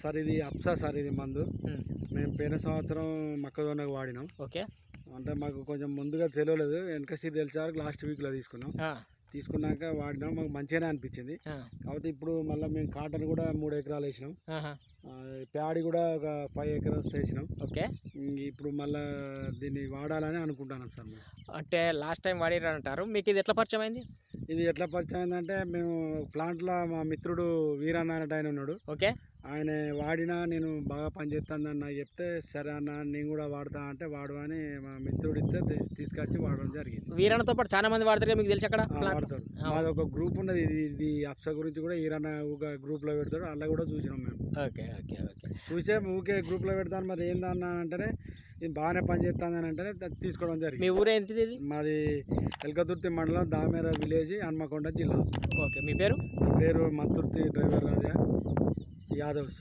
Sir ఇది అప్సా sir ఇది మందు. మేము. పోయిన సంవత్సరం మొక్కజొన్నకు వాడినాం. ఓకే. అంటే మాకు కొంచెం ముందుగా తెలియలేదు. వెనక సీట్ తెలిసాక లాస్ట్ వీక్లో తీసుకున్నాం. తీసుకున్నాక వాడినాం. మాకు మంచిగానే అనిపించింది. కాకపోతే ఇప్పుడు మళ్ళీ మేము కాటన్ కూడా మూడు ఎకరాలు వేసినాం. ప్యాడీ కూడా ఒక ఫైవ్ ఎకరాస్ వేసినాం. ఓకే. ఇప్పుడు మళ్ళీ దీన్ని వాడాలని అనుకుంటున్నాం సార్ అంటే లాస్ట్ టైం వాడిర్రు అంటారు. మీకు ఇది ఎట్లా పరిచయం అయింది? ఇది ఎట్లా పరిచయం అయిందంటే మేము ప్లాంట్లో మా మిత్రుడు వీరన్న అనేట ఆయన ఉన్నాడు. ఓకే. ఆయన వాడినా నేను బాగా పనిచేస్తానని నాకు చెప్తే సరే అన్న నేను కూడా వాడతా అంటే వాడు అని మా మిత్రుడు ఇస్తే తీస్- తీసుకొచ్చి వాడడం జరిగింది. వీరన్నతో పాటు చాలా మంది వాడతారు మీకు తెలిసి అక్కడ? వాడతారు. మాది ఒక గ్రూప్ ఉన్నది ఇది ఇది అప్స గురించి కూడా ఈరన్న ఒక గ్రూప్లో పెడతాడు అలా కూడా చూసినాం మేము. Okay okay okay. చూసే ఊకే గ్రూప్లో పెడతాను మరి ఏందన్నా అంటేనే ఇది బాగానే పనిచేస్తుందని అంటేనే తీసుకోవడం మీ జరిగింది ఊరు ఏంటిది ఇది? మాది ఎల్కతుర్తి మండలం దామేర విలేజ్ హన్మకొండ జిల్లా. ఓకే మీ పేరు? నా పేరు మతుర్తి డ్రైవర్ రాజా యాదవ్స్.